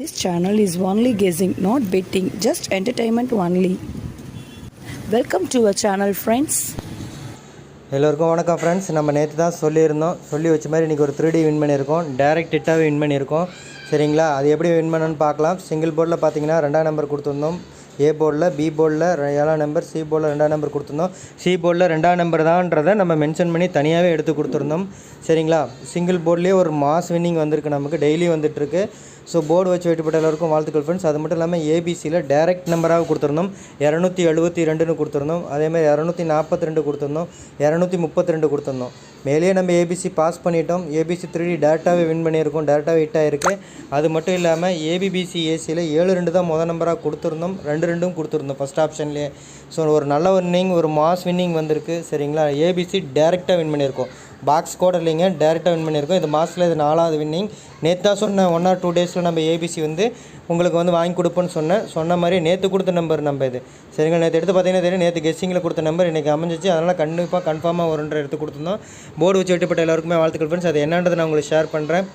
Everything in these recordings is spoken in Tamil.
This channel is only guessing, not betting, just entertainment only. Welcome to our channel friends எல்லோருக்கும் வணக்கம் ஃப்ரெண்ட்ஸ் நம்ம நேற்று தான் சொல்லியிருந்தோம். சொல்லி வச்ச மாதிரி இன்றைக்கி ஒரு த்ரீ டி வின் பண்ணியிருக்கோம். டேரெக்ட் ஹிட்டாகவே வின் பண்ணியிருக்கோம். சரிங்களா? அது எப்படி வின் பண்ணணும்னு பார்க்கலாம். சிங்கிள் போர்டில் பார்த்தீங்கன்னா ரெண்டாம் நம்பர் கொடுத்துருந்தோம். ஏ போர்டில் பி போர்டில் ஏழாம் நம்பர் சி போர்டில் ரெண்டாம் நம்பர் கொடுத்துருந்தோம். சி போர்டில் ரெண்டாம் நம்பர் தான்றதை நம்ம மென்ஷன் பண்ணி தனியாகவே எடுத்து கொடுத்துருந்தோம். சரிங்களா? சிங்கிள் போர்ட்லேயே ஒரு மாஸ் வின்னிங் வந்திருக்கு நமக்கு. டெய்லி வந்துட்டுருக்கு ஸோ போர்டு வச்சு வெட்டுப்பட்ட எல்லாருக்கும் வாழ்த்துக்கள் ஃப்ரெண்ட்ஸ் அது மட்டும் இல்லாமல் ஏபிசியில் டேரக்ட் நம்பராக கொடுத்துருந்தோம். இரநூத்தி எழுபத்தி ரெண்டுன்னு கொடுத்துருந்தோம். அதேமாதிரி இரநூத்தி நாற்பத்தி ரெண்டு கொடுத்துருந்தோம். இரநூத்தி முப்பத்தி ரெண்டு கொடுத்துருந்தோம். மேலேயே நம்ம ஏபிசி பாஸ் பண்ணிட்டோம். ஏபிசி த்ரீ டி டேரெக்டாகவே வின் பண்ணியிருக்கோம். டேரெக்டாகவே ஹிட் ஆகிருக்கு அது மட்டும் இல்லாமல் ஏபிபிசி ஏசியில் ஏழு ரெண்டு தான் முதல் நம்பராக கொடுத்துருந்தோம். ரெண்டு ரெண்டும் கொடுத்துருந்தோம் ஃபஸ்ட் ஆப்ஷன்லேயே ஸோ ஒரு நல்ல வின்னிங் ஒரு மாஸ் வின்னிங் வந்திருக்கு. சரிங்களா? ஏபிசி டேரெக்டாக வின் பண்ணியிருக்கோம். பாக்ஸ் கோட் இல்லைங்க. டேரெக்டாக வின் பண்ணியிருக்கோம். இது மாதத்தில் இது நாலாவது வின்னிங் நேற்று தான் சொன்னேன் ஒன் ஆர் டூ டேஸில் நம்ம ஏபிசி வந்து உங்களுக்கு வந்து வாங்கி கொடுப்போன்னு சொன்னேன் சொன்ன மாதிரி நேற்று கொடுத்த நம்பர் நம்ம இது. சரிங்க நேற்று எடுத்து பார்த்தீங்கன்னா தெரியும். நேற்று கெஸ்ஸிங்கில் கொடுத்த நம்பர் இன்றைக்கி அமைஞ்சிச்சு. அதனால் கண்டிப்பாக கன்ஃபார்மாக ஒருன்ற எடுத்து கொடுத்துருந்தோம். போர்டு வச்சு வெட்டுப்பட்ட எல்லாருக்குமே வாழ்த்துக்கள் ஃப்ரெண்ட்ஸ் அது என்னன்றதை நான் உங்களுக்கு ஷேர் பண்ணுறேன்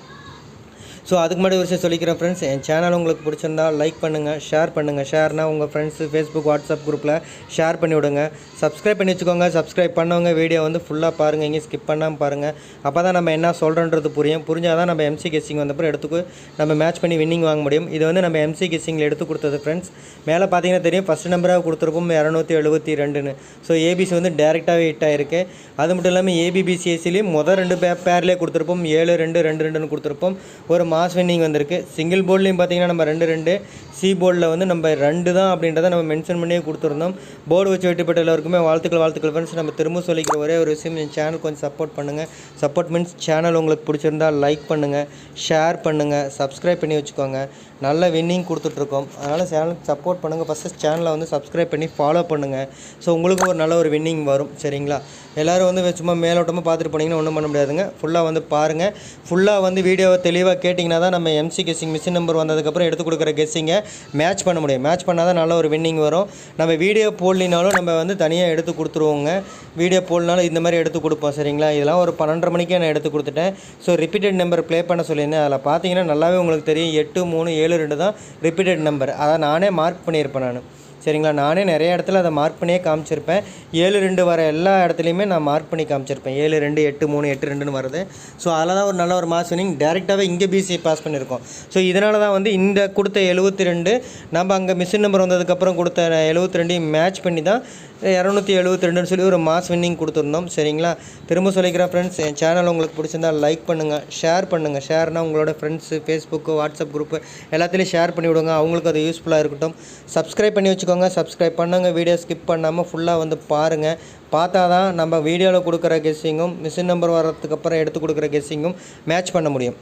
ஸோ அதுக்கு முன்னாடி ஒரு விஷயம் சொல்லிக்கிறேன் ஃப்ரெண்ட்ஸ் என் சேனல் உங்களுக்கு பிடிச்சிருந்தா லைக் பண்ணுங்கள் ஷேர் பண்ணுங்கள் ஷேர்னா உங்கள் ஃப்ரெண்ட்ஸு ஃபேஸ்புக் வாட்ஸ்அப் குரூப்பில் ஷேர் பண்ணி விடுங்க. சப்ஸ்கிரைப் பண்ணி வச்சுக்கோங்க. சப்ஸ்கிரைப் பண்ணவங்க வீடியோ வந்து ஃபுல்லாக பாருங்கள் எங்கேயும் ஸ்கிப் பண்ணாமல் பாருங்கள் அப்போ தான் நம்ம என்ன சொல்கிறோன்றது புரியும். புரிஞ்சால் தான் நம்ம எம்சி கெஸ்ஸிங் வந்தப்பறம் எடுத்துக்கு நம்ம மேட்ச் பண்ணி வின்னிங் வாங்க முடியும். இது வந்து நம்ம எம்சி கெஸ்ஸிங்கில் எடுத்து கொடுத்தது ஃப்ரெண்ட்ஸ் மேலே பார்த்தீங்கன்னா தெரியும். ஃபஸ்ட் நம்பராக கொடுத்துருப்போம் இரநூத்தி எழுபத்தி ரெண்டுன்னு. ஸோ ஏபிசி வந்து டேரெக்டாகவே ஹிட் ஆயிருக்கு. அது மட்டும் இல்லாமல் ஏபிபிசிஎஸ்சிலையும் மொதல் ரெண்டு பே பேர்லேயே கொடுத்துருப்போம். ஏழு ரெண்டு ரெண்டு ரெண்டுன்னு கொடுத்துருப்போம். ஒரு மாஸ் வின்னிங் வந்திருக்கு. சிங்கிள் போர்ட்லேயும் பார்த்தீங்கன்னா நம்ம ரெண்டு ரெண்டு. சி போர்டில் வந்து நம்ம ரெண்டு தான் அப்படின்றத நம்ம மென்ஷன் பண்ணியே கொடுத்துருந்தோம். போர்டு வச்சு வெட்டிப்பட்ட எல்லாருக்குமே வாழ்த்துக்கள் வாழ்த்துக்கள் ஃப்ரெண்ட்ஸ் நம்ம திரும்ப சொல்லிக்கிற ஒரே ஒரு விஷயம் என் சேனல் கொஞ்சம் சப்போர்ட் பண்ணுங்கள் சப்போர்ட் மீன்ஸ் சேனல் உங்களுக்கு பிடிச்சிருந்தா லைக் பண்ணுங்கள் ஷேர் பண்ணுங்கள் சப்ஸ்கிரைப் பண்ணி வச்சுக்கோங்க. நல்ல வின்னிங் கொடுத்துட்ருக்கோம். அதனால் சேனலுக்கு சப்போர்ட் பண்ணுங்கள் ஃபஸ்ட்டு சேனலை வந்து சப்ஸ்கிரைப் பண்ணி ஃபாலோ பண்ணுங்கள் ஸோ உங்களுக்கு ஒரு நல்ல ஒரு வின்னிங் வரும். சரிங்களா? எல்லோரும் வந்து சும்மா மேலோட்டமாக பார்த்துட்டு போனீங்கன்னா ஒன்றும் பண்ண முடியாதுங்க. ஃபுல்லாக வந்து பாருங்கள் ஃபுல்லாக வந்து வீடியோவை தெளிவாக கேட்டு கேட்டிங்கன்னா தான் நம்ம எம்சி கெஸ்ஸிங் மிஷின் நம்பர் வந்ததுக்கப்புறம் எடுத்து கொடுக்குற கெஸ்ஸிங்கை மேட்ச் பண்ண முடியும். மேட்ச் பண்ணால் தான் நல்ல ஒரு வின்னிங் வரும். நம்ம வீடியோ போடலினாலும் நம்ம வந்து தனியாக எடுத்து கொடுத்துருவோங்க. வீடியோ போடலனாலும் இந்த மாதிரி எடுத்து கொடுப்போம் சரிங்களா? இதெல்லாம் ஒரு பன்னெண்டரை மணிக்கே நான் எடுத்து கொடுத்துட்டேன். ஸோ ரிப்பீட்டட் நம்பர் ப்ளே பண்ண சொல்லியிருந்தேன். அதில் பார்த்தீங்கன்னா நல்லாவே உங்களுக்கு தெரியும். எட்டு மூணு ஏழு ரெண்டு தான் ரிப்பீட்டட் நம்பர் அதை நானே மார்க் பண்ணியிருப்பேன் நான். சரிங்களா? நானே நிறைய இடத்துல அதை மார்க் பண்ணியே காமிச்சிருப்பேன். ஏழு ரெண்டு வர எல்லா இடத்துலையுமே நான் மார்க் பண்ணி காமிச்சிருப்பேன். ஏழு ரெண்டு எட்டு மூணு எட்டு ரெண்டுன்னு வருது. ஸோ அதில் தான் ஒரு நல்ல ஒரு மார்க் சொன்னிங் டேரெக்டாகவே இங்கே பிசிஏ பாஸ் பண்ணியிருக்கோம். ஸோ இதனால தான் வந்து இந்த கொடுத்த எழுபத்தி ரெண்டு நம்ம அங்கே மிஷின் நம்பர் வந்ததுக்கப்புறம் கொடுத்த எழுபத்தி ரெண்டையும் மேட்ச் பண்ணி தான் இரநூத்தி எழுபத்தி ரெண்டுன்னு சொல்லி ஒரு மாஸ் வின்னிங் கொடுத்துருந்தோம். சரிங்களா? திரும்ப சொல்லிக்கிறேன் ஃப்ரெண்ட்ஸ் என் சேனல் உங்களுக்கு பிடிச்சிருந்தா லைக் பண்ணுங்கள் ஷேர் பண்ணுங்கள் ஷேர்னால் உங்களோட ஃப்ரெண்ட்ஸு ஃபேஸ்புக்கு வாட்ஸ்அப் குரூப்பு எல்லாத்துலேயும் ஷேர் பண்ணி விடுங்க அவங்களுக்கு அது யூஸ்ஃபுல்லாக இருக்கட்டும். சப்ஸ்கிரைப் பண்ணி வச்சுக்கோங்க. சப்ஸ்கிரைப் பண்ணுங்க வீடியோ ஸ்கிப் பண்ணாமல் ஃபுல்லாக வந்து பாருங்கள் பார்த்தா தான் நம்ம வீடியோவில் கொடுக்குற கெஸ்ஸிங்கும் மிஷின் நம்பர் வர்றதுக்கப்புறம் எடுத்து கொடுக்குற கெஸ்ஸிங்கும் மேட்ச் பண்ண முடியும்.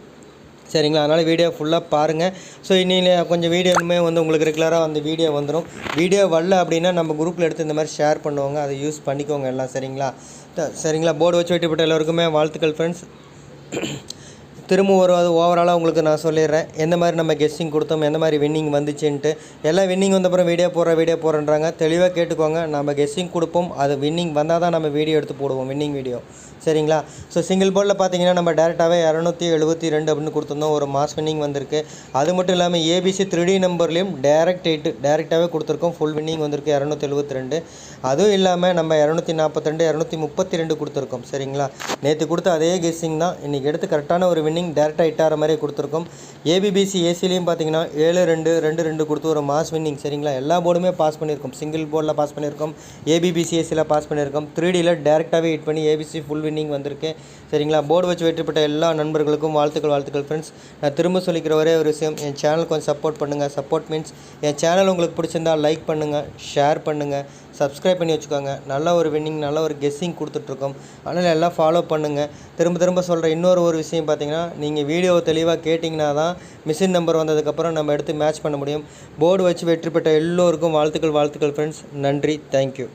சரிங்களா? அதனால் வீடியோ ஃபுல்லாக பாருங்கள் ஸோ இன்னில கொஞ்சம் வீடியோ இனிமேல் வந்து உங்களுக்கு ரெகுலராக அந்த வீடியோ வந்துடும் வீடியோ வரல அப்படின்னா நம்ம குரூப்பில் எடுத்து இந்த மாதிரி ஷேர் பண்ணுவாங்க. அதை யூஸ் பண்ணிக்கோங்க எல்லாம் சரிங்களா? த- சரிங்களா? போர்டு வச்சு வெட்டிப்பட்ட எல்லாருக்குமே வாழ்த்துக்கள் ஃப்ரெண்ட்ஸ் திரும்ப ஒரு அது ஓவராலாக உங்களுக்கு நான் சொல்லிடுறேன். எந்த மாதிரி நம்ம கெஸ்டிங் கொடுத்தோம் எந்த மாதிரி வின்னிங் வந்துச்சுன்ட்டு. எல்லாம் வின்னிங் வந்தப்புறம் வீடியோ போடுற வீடியோ போடுறேன்றாங்க. தெளிவாக கேட்டுக்கோங்க. நம்ம கெஸ்ஸிங் கொடுப்போம். அது வின்னிங் வந்தால் தான் நம்ம வீடியோ எடுத்து போடுவோம் வின்னிங் வீடியோ சரிங்களா? ஸோ சிங்கிள் போர்டில் பார்த்தீங்கன்னா நம்ம டேரெக்டாகவே இரநூத்தி எழுபத்தி ரெண்டு அப்படின்னு கொடுத்துருந்தோம். ஒரு மாஸ் வின்னிங் வந்திருக்கு. அது மட்டும் இல்லாமல் ஏபிசி த்ரீ நம்பர்லேயும் டேரக்ட் எயிட்டு டேரெக்டாகவே கொடுத்துருக்கோம். ஃபுல் வின்னிங் வந்திருக்கு இரநூத்தி எழுபத்தி ரெண்டு. அதுவும் இல்லாமல் நம்ம இரநூத்தி நாற்பத்தி ரெண்டு இரநூத்தி முப்பத்தி ரெண்டு கொடுத்துருக்கோம். சரிங்களா? நேற்று கொடுத்த அதே கெஸ்ஸிங் தான். இன்றைக்கி எடுத்து கரெக்டான ஒரு வின்னிங் டேரெக்டாக ஹிட்டாகிற மாதிரி கொடுத்துருக்கோம். ஏபிபிசி ஏசிலையும் பார்த்தீங்கன்னா ஏழு ரெண்டு ரெண்டு ரெண்டு கொடுத்து ஒரு மாஸ் வின்னிங் சரிங்களா? எல்லா போர்டுமே பாஸ் பண்ணியிருக்கோம். சிங்கிள் போர்டில் பாஸ் பண்ணியிருக்கோம். ஏபிபிசி ஏசியில் பாஸ் பண்ணியிருக்கோம். த்ரீ டியில் டேரெக்டாகவே ஹிட் பண்ணி ஏபிசி ஃபுல் வின்னிங் வந்திருக்கு. சரிங்களா? போர்டு வச்சு வெற்றி பெற்ற எல்லா நண்பர்களுக்கும் வாழ்த்துக்கள் வாழ்த்துக்கள் ஃப்ரெண்ட்ஸ் நான் திரும்ப சொல்லிக்கிற ஒரே ஒரு விஷயம் என் சேனல் கொஞ்சம் சப்போர்ட் பண்ணுங்கள் சப்போர்ட் மீன்ஸ் என் சேனல் உங்களுக்கு பிடிச்சிருந்தா லைக் பண்ணுங்கள் ஷேர் பண்ணுங்கள் சப்ஸ்கிரைப் பண்ணி வச்சுக்கோங்க. நல்ல ஒரு வின்னிங் நல்ல ஒரு கெஸ்ஸிங் கொடுத்துட்ருக்கோம். அதனால் எல்லாம் ஃபாலோ பண்ணுங்கள் திரும்ப திரும்ப சொல்கிற இன்னொரு ஒரு விஷயம் பார்த்தீங்கன்னா நீங்கள் வீடியோவை தெளிவாக கேட்டிங்கன்னா தான் மிஷின் நம்பர் வந்ததுக்கப்புறம் நம்ம எடுத்து மேட்ச் பண்ண முடியும். போர்டு வச்சு வெற்றி பெற்ற எல்லோருக்கும் வாழ்த்துக்கள் வாழ்த்துக்கள் ஃப்ரெண்ட்ஸ் நன்றி. தேங்க்யூ